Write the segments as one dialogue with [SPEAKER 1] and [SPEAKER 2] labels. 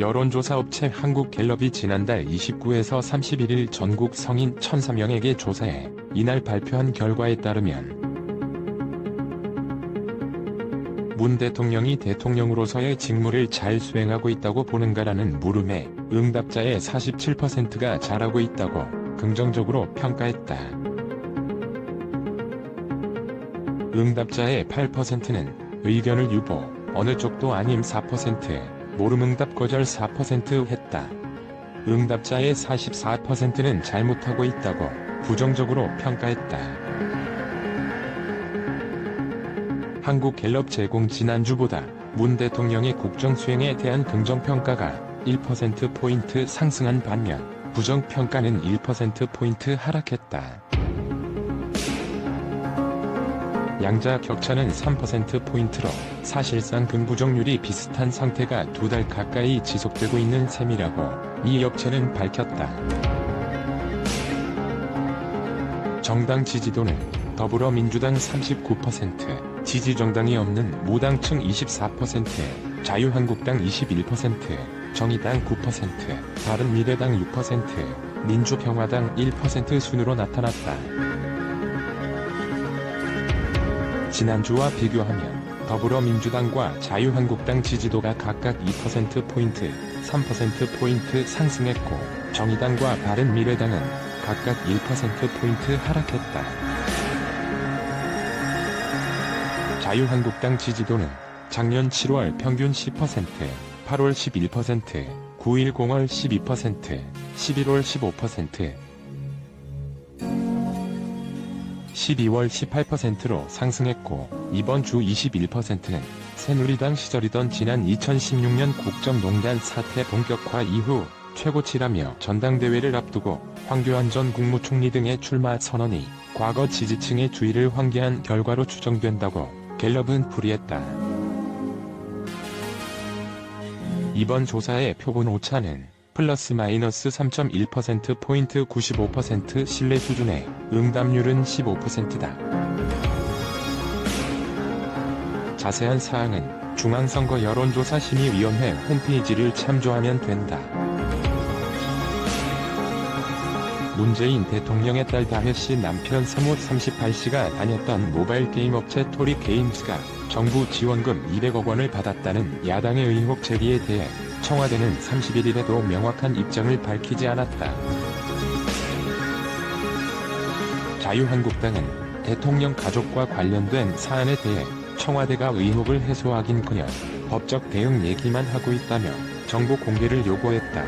[SPEAKER 1] 여론조사 업체 한국갤럽이 지난달 29에서 31일 전국 성인 1,004명에게 조사해 이날 발표한 결과에 따르면 문 대통령이 대통령으로서의 직무를 잘 수행하고 있다고 보는가라는 물음에 응답자의 47%가 잘하고 있다고 긍정적으로 평가했다. 응답자의 8%는 의견을 유보, 어느 쪽도 아님 4%, 모름응답 거절 4% 했다. 응답자의 44%는 잘못하고 있다고 부정적으로 평가했다. 한국갤럽 제공 지난주보다 문 대통령의 국정 수행에 대한 긍정평가가 1%포인트 상승한 반면 부정평가는 1%포인트 하락했다. 양자 격차는 3%포인트로 사실상 긍부정률이 비슷한 상태가 두 달 가까이 지속되고 있는 셈이라고 이 업체는 밝혔다. 정당 지지도는 더불어민주당 39%, 지지정당이 없는 무당층 24%, 자유한국당 21%, 정의당 9%, 바른미래당 6%, 민주평화당 1% 순으로 나타났다. 지난주와 비교하면 더불어민주당과 자유한국당 지지도가 각각 2%포인트, 3%포인트 상승했고 정의당과 바른미래당은 각각 1%포인트 하락했다. 자유한국당 지지도는 작년 7월 평균 10%, 8월 11%, 9일 0월 12%, 11월 15%, 12월 18%로 상승했고 이번 주 21%는 새누리당 시절이던 지난 2016년 국정농단 사태 본격화 이후 최고치라며 전당대회를 앞두고 황교안 전 국무총리 등의 출마 선언이 과거 지지층의 주의를 환기한 결과로 추정된다고 갤럽은 풀이했다. 이번 조사의 표본 오차는 플러스 마이너스 3.1%포인트 95% 신뢰 수준에 응답률은 15%다. 자세한 사항은 중앙선거 여론조사 심의위원회 홈페이지를 참조하면 된다. 문재인 대통령의 딸 다혜씨 남편 세모 38씨가 다녔던 모바일 게임 업체 토리 게임즈가 정부 지원금 200억 원을 받았다는 야당의 의혹 제기에 대해 청와대는 31일에도 명확한 입장을 밝히지 않았다. 자유한국당은 대통령 가족과 관련된 사안에 대해 청와대가 의혹을 해소하긴커녕 법적 대응 얘기만 하고 있다며 정보 공개를 요구했다.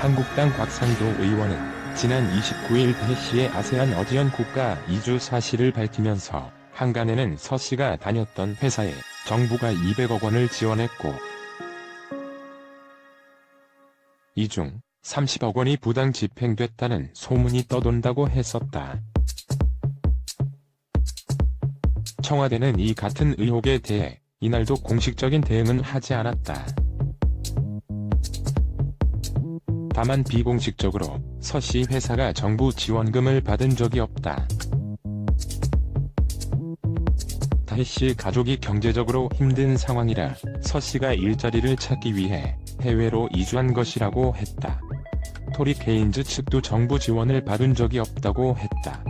[SPEAKER 1] 한국당 곽상도 의원은 지난 29일 대시의 아세안 어지연 국가 이주 사실을 밝히면서 한간에는 서 씨가 다녔던 회사에 정부가 200억 원을 지원했고 이 중 30억 원이 부당 집행됐다는 소문이 떠돈다고 했었다. 청와대는 이 같은 의혹에 대해 이날도 공식적인 대응은 하지 않았다. 다만 비공식적으로 서씨 회사가 정부 지원금을 받은 적이 없다. 다혜 씨 가족이 경제적으로 힘든 상황이라 서 씨가 일자리를 찾기 위해 해외로 이주한 것이라고 했다. 토리 케인즈 측도 정부 지원을 받은 적이 없다고 했다.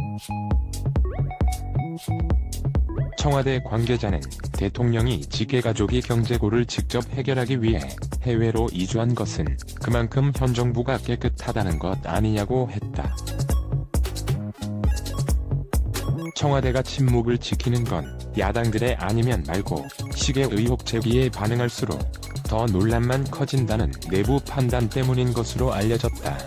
[SPEAKER 1] 청와대 관계자는 대통령이 직계 가족이 경제고를 직접 해결하기 위해 해외로 이주한 것은 그만큼 현 정부가 깨끗하다는 것 아니냐고 했다. 청와대가 침묵을 지키는 건 야당들의 아니면 말고 식의 의혹 제기에 반응할수록 더 논란만 커진다는 내부 판단 때문인 것으로 알려졌다.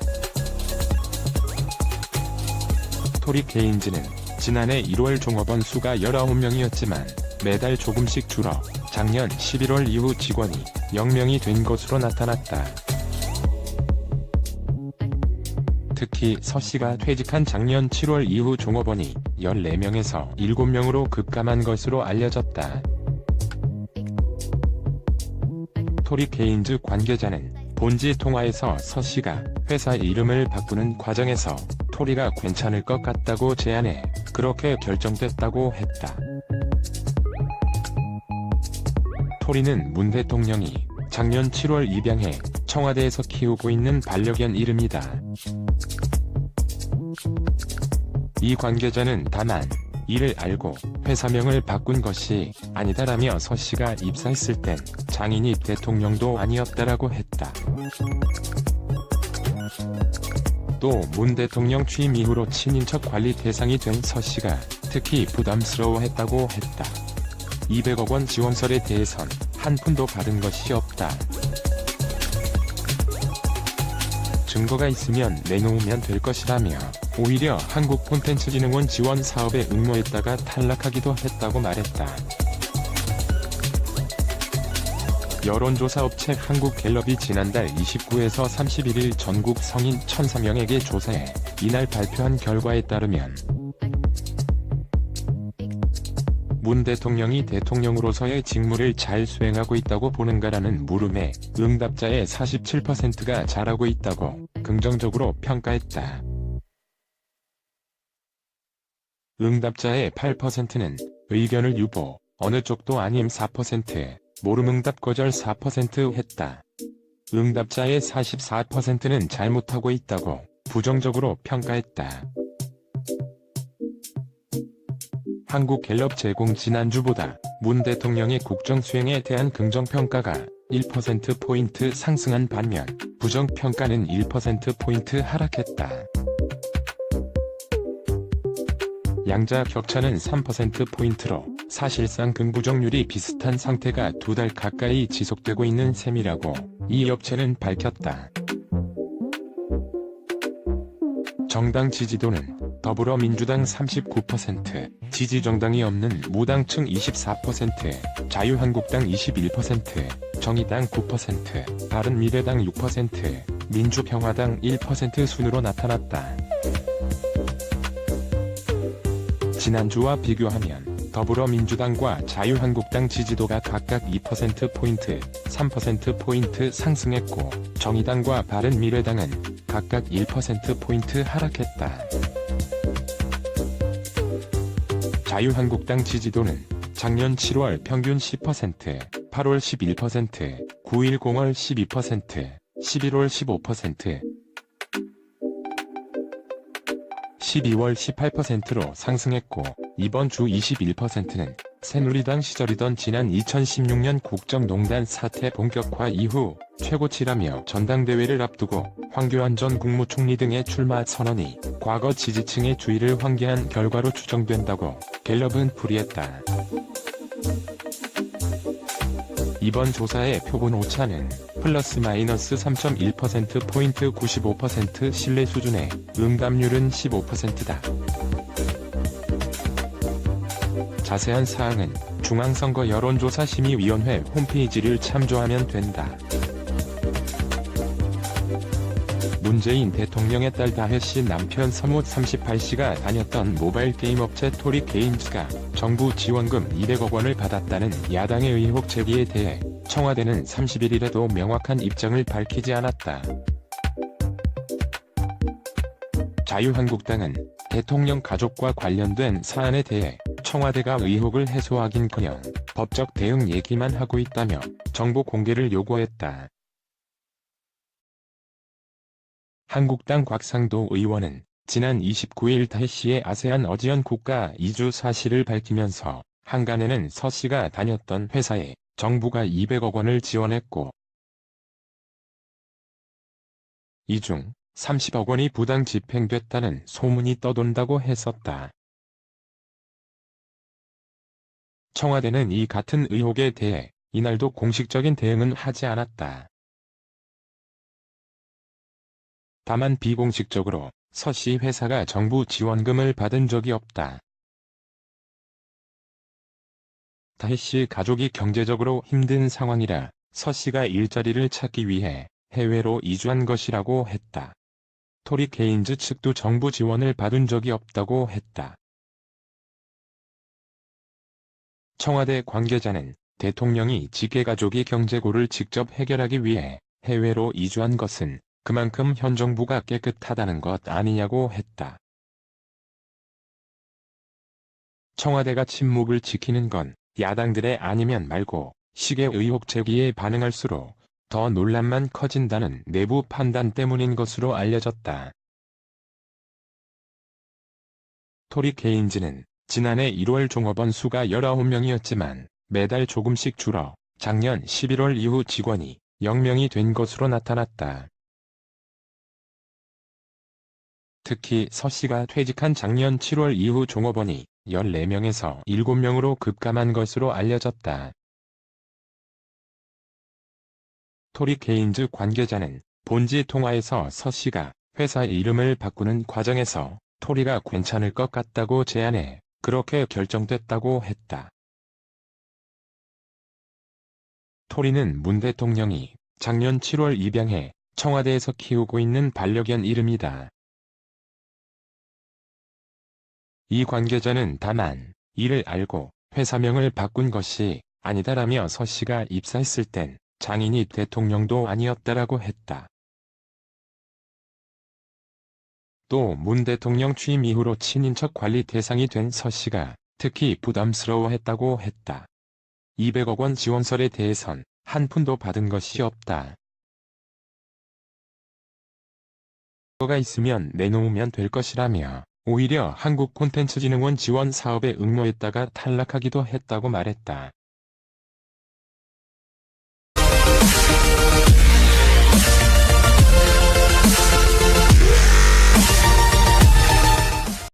[SPEAKER 1] 토리 케인즈는 지난해 1월 종업원 수가 19명이었지만 매달 조금씩 줄어 작년 11월 이후 직원이 0명이 된 것으로 나타났다. 특히 서 씨가 퇴직한 작년 7월 이후 종업원이 14명에서 7명으로 급감한 것으로 알려졌다. 토리 케인즈 관계자는 본지 통화에서 서 씨가 회사 이름을 바꾸는 과정에서 토리가 괜찮을 것 같다고 제안해 그렇게 결정됐다고 했다. 토리는 문 대통령이 작년 7월 입양해 청와대에서 키우고 있는 반려견 이름이다. 이 관계자는 다만 이를 알고 회사명을 바꾼 것이 아니다라며 서 씨가 입사했을 땐 장인이 대통령도 아니었다라고 했다. 또 문 대통령 취임 이후로 친인척 관리 대상이 된 서 씨가 특히 부담스러워했다고 했다. 200억 원 지원설에 대해선 한 푼도 받은 것이 없다. 증거가 있으면 내놓으면 될 것이라며 오히려 한국콘텐츠진흥원 지원 사업에 응모했다가 탈락하기도 했다고 말했다. 여론조사 업체 한국갤럽이 지난달 29에서 31일 전국 성인 1,004명에게 조사해 이날 발표한 결과에 따르면 문 대통령이 대통령으로서의 직무를 잘 수행하고 있다고 보는가라는 물음에 응답자의 47%가 잘하고 있다고 긍정적으로 평가했다. 응답자의 8%는 의견을 유보, 어느 쪽도 아님 4%, 모름 응답 거절 4% 했다. 응답자의 44%는 잘못하고 있다고 부정적으로 평가했다. 한국갤럽 제공 지난주보다 문 대통령의 국정 수행에 대한 긍정평가가 1%포인트 상승한 반면 부정평가는 1%포인트 하락했다. 양자 격차는 3%포인트로 사실상 긍부정률이 비슷한 상태가 두 달 가까이 지속되고 있는 셈이라고 이 업체는 밝혔다. 정당 지지도는 더불어민주당 39%, 지지정당이 없는 무당층 24%, 자유한국당 21%, 정의당 9%, 바른미래당 6%, 민주평화당 1% 순으로 나타났다. 지난주와 비교하면 더불어민주당과 자유한국당 지지도가 각각 2%포인트, 3%포인트 상승했고 정의당과 바른미래당은 각각 1%포인트 하락했다. 자유한국당 지지도는 작년 7월 평균 10%, 8월 11%, 9일 0월 12%, 11월 15%, 12월 18%로 상승했고 이번 주 21%는 새누리당 시절이던 지난 2016년 국정농단 사태 본격화 이후 최고치라며 전당대회를 앞두고 황교안 전 국무총리 등의 출마 선언이 과거 지지층의 주의를 환기한 결과로 추정된다고 갤럽은 풀이했다. 이번 조사의 표본 오차는 플러스 마이너스 3.1%포인트 95% 신뢰 수준에 응답률은 15%다. 자세한 사항은 중앙선거 여론조사 심의위원회 홈페이지를 참조하면 된다. 문재인 대통령의 딸 다혜 씨 남편 서무 38씨가 다녔던 모바일 게임 업체 토리 게임즈가 정부 지원금 200억 원을 받았다는 야당의 의혹 제기에 대해 청와대는 30일이라도 명확한 입장을 밝히지 않았다. 자유한국당은 대통령 가족과 관련된 사안에 대해 청와대가 의혹을 해소하긴커녕 법적 대응 얘기만 하고 있다며 정보 공개를 요구했다. 한국당 곽상도 의원은 지난 29일 다혜 씨의 아세안 어지연 국가 이주 사실을 밝히면서 한간에는 서 씨가 다녔던 회사에 정부가 200억 원을 지원했고 이 중 30억 원이 부당 집행됐다는 소문이 떠돈다고 했었다. 청와대는 이 같은 의혹에 대해 이날도 공식적인 대응은 하지 않았다. 다만 비공식적으로 서씨 회사가 정부 지원금을 받은 적이 없다. 다혜 씨 가족이 경제적으로 힘든 상황이라 서 씨가 일자리를 찾기 위해 해외로 이주한 것이라고 했다. 토리 게인즈 측도 정부 지원을 받은 적이 없다고 했다. 청와대 관계자는 대통령이 직계 가족이 경제고를 직접 해결하기 위해 해외로 이주한 것은 그만큼 현 정부가 깨끗하다는 것 아니냐고 했다. 청와대가 침묵을 지키는 건 야당들의 아니면 말고 시계 의혹 제기에 반응할수록 더 논란만 커진다는 내부 판단 때문인 것으로 알려졌다. 토리 케인즈는 지난해 1월 종업원 수가 19명이었지만 매달 조금씩 줄어 작년 11월 이후 직원이 0명이 된 것으로 나타났다. 특히 서 씨가 퇴직한 작년 7월 이후 종업원이 14명에서 7명으로 급감한 것으로 알려졌다. 토리 케인즈 관계자는 본지 통화에서 서 씨가 회사 이름을 바꾸는 과정에서 토리가 괜찮을 것 같다고 제안해 그렇게 결정됐다고 했다. 토리는 문 대통령이 작년 7월 입양해 청와대에서 키우고 있는 반려견 이름이다. 이 관계자는 다만 이를 알고 회사명을 바꾼 것이 아니다라며 서 씨가 입사했을 땐 장인이 대통령도 아니었다라고 했다. 또 문 대통령 취임 이후로 친인척 관리 대상이 된 서 씨가 특히 부담스러워했다고 했다. 200억 원 지원설에 대해선 한 푼도 받은 것이 없다. 거가 있으면 내놓으면 될 것이라며 오히려 한국콘텐츠진흥원 지원 사업에 응모했다가 탈락하기도 했다고 말했다.